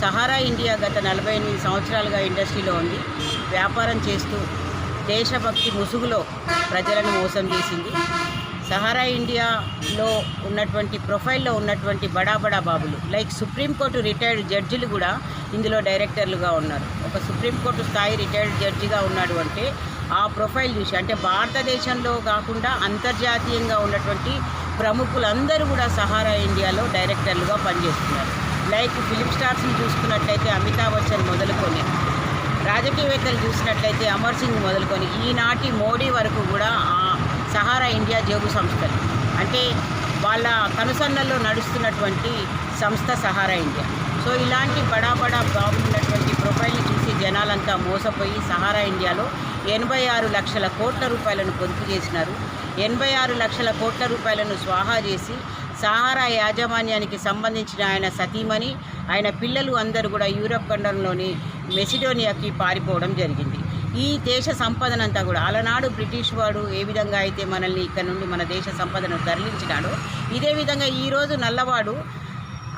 Sahara India గత నలభై ఎనిమిది సంవత్సరాలుగా ఇండస్ట్రీలో ఉంది. వ్యాపారం చేస్తూ దేశభక్తి ముసుగులో ప్రజలను మోసం చేసింది. సహారా ఇండియాలో ఉన్నటువంటి ప్రొఫైల్లో ఉన్నటువంటి బడా బడా బాబులు లైక్ సుప్రీంకోర్టు రిటైర్డ్ జడ్జిలు కూడా ఇందులో డైరెక్టర్లుగా ఉన్నారు. ఒక సుప్రీంకోర్టు స్థాయి రిటైర్డ్ జడ్జిగా ఉన్నాడు అంటే ఆ ప్రొఫైల్ చూసి అంటే భారతదేశంలో కాకుండా అంతర్జాతీయంగా ఉన్నటువంటి ప్రముఖులందరూ కూడా సహారా ఇండియాలో డైరెక్టర్లుగా పనిచేస్తున్నారు. లైక్ ఫిలిం స్టార్స్ని చూసుకున్నట్లయితే అమితాబ్ బచ్చన్ మొదలుకొని రాజకీయవేత్తలు చూసినట్లయితే అమర్ సింగ్ మొదలుకొని ఈనాటి మోడీ వరకు కూడా సహారా ఇండియా జోగు సంస్థలు. అంటే వాళ్ళ కనుసన్నల్లో నడుస్తున్నటువంటి సంస్థ సహారా ఇండియా. సో ఇలాంటి బడా బడా బాబులు ప్రొఫైల్ని చూసి జనాలంతా మోసపోయి సహారా ఇండియాలో ఎనభై ఆరు లక్షల కోట్ల రూపాయలను పొదుపు చేసినారు. ఎనభై ఆరు లక్షల కోట్ల రూపాయలను స్వాహా చేసి సహారా యాజమాన్యానికి సంబంధించిన ఆయన సతీమణి ఆయన పిల్లలు అందరూ కూడా యూరప్ ఖండంలోని మెసిడోనియాకి పారిపోవడం జరిగింది. ఈ దేశ సంపదనంతా కూడా అలనాడు బ్రిటిష్ వాడు ఏ విధంగా అయితే మనల్ని ఇక్కడ నుండి మన దేశ సంపదను తరలించినాడో ఇదే విధంగా ఈరోజు నల్లవాడు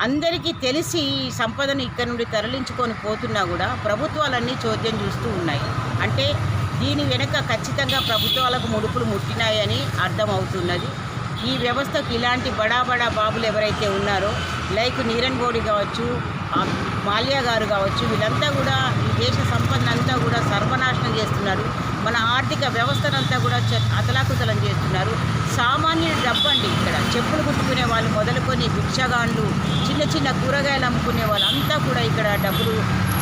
అందరికీ తెలిసి ఈ సంపదను ఇక్కడ నుండి తరలించుకొని పోతున్నా కూడా ప్రభుత్వాలన్నీ చోద్యం చూస్తూ ఉన్నాయి. అంటే దీని వెనుక ఖచ్చితంగా ప్రభుత్వాలకు ముడుపులు ముట్టినాయని అర్థమవుతున్నది. ఈ వ్యవస్థకు ఇలాంటి బడా బడా బాబులు ఎవరైతే ఉన్నారో లైక్ నీరన్ మోడీ కావచ్చు మాల్యా గారు కావచ్చు వీళ్ళంతా కూడా ఈ దేశ సంపదనంతా కూడా సర్వనాశనం చేస్తున్నారు. మన ఆర్థిక వ్యవస్థనంతా కూడా అతలాకుతలం చేస్తున్నారు. సామాన్యుడు డబ్బండి ఇక్కడ చెప్పులు కుట్టుకునే వాళ్ళు మొదలుకొని భిక్షగాండ్లు చిన్న చిన్న కూరగాయలు అమ్ముకునే వాళ్ళంతా కూడా ఇక్కడ డబ్బులు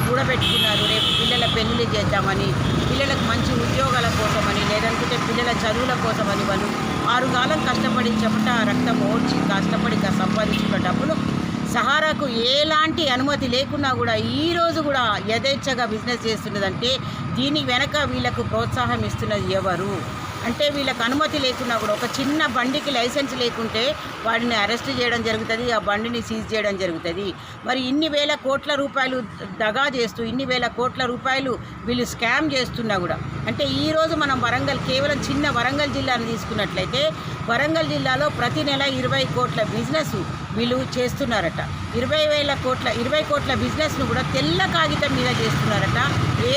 కూడబెట్టుకున్నారు. రేపు పిల్లల పెళ్ళి చేద్దామని పిల్లలకు మంచి ఉద్యోగాల కోసమని లేదనుకుంటే పిల్లల చదువుల కోసమని వాళ్ళు ఆరుగాలం కష్టపడి చెమట రక్తం ఓడ్చి కష్టపడి సంపాదించుకున్న డబ్బులు సహారాకు ఎలాంటి అనుమతి లేకున్నా కూడా ఈ రోజు కూడా యథేచ్ఛగా బిజినెస్ చేస్తున్నదంటే దీని వెనక వీళ్ళకు ప్రోత్సాహం ఇస్తున్నది ఎవరు? అంటే వీళ్ళకి అనుమతి లేకున్నా కూడా ఒక చిన్న బండికి లైసెన్స్ లేకుంటే వాడిని అరెస్ట్ చేయడం జరుగుతుంది ఆ బండిని సీజ్ చేయడం జరుగుతుంది. మరి ఇన్ని వేల కోట్ల రూపాయలు దగా చేస్తూ ఇన్ని వేల కోట్ల రూపాయలు వీళ్ళు స్కామ్ చేస్తున్నా కూడా అంటే ఈరోజు మనం వరంగల్ కేవలం చిన్న వరంగల్ జిల్లాను తీసుకున్నట్లయితే వరంగల్ జిల్లాలో ప్రతి నెల ఇరవై కోట్ల బిజినెస్ వీళ్ళు చేస్తున్నారట. ఇరవై వేల కోట్ల ఇరవై కోట్ల బిజినెస్ను కూడా తెల్ల కాగితం మీద చేస్తున్నారట.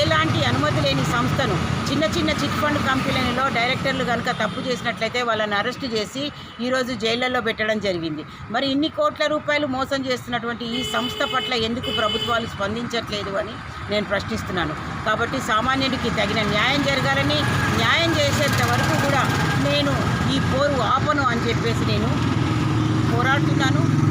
ఎలాంటి అనుమతి లేని సంస్థను చిన్న చిన్న చిట్ ఫండ్ కంపెనీలలో డైరెక్టర్లు కనుక తప్పు చేసినట్లయితే వాళ్ళని అరెస్ట్ చేసి ఈరోజు జైళ్ళల్లో పెట్టడం జరిగింది. మరి ఇన్ని కోట్ల రూపాయలు మోసం చేస్తున్నటువంటి ఈ సంస్థ పట్ల ఎందుకు ప్రభుత్వాలు స్పందించట్లేదు అని నేను ప్రశ్నిస్తున్నాను. కాబట్టి సామాన్యుడికి తగిన న్యాయం జరగాలని న్యాయం చేసేంత వరకు కూడా నేను ఈ పోరు ఆపను అని చెప్పేసి నేను పోరాడుతున్నాను.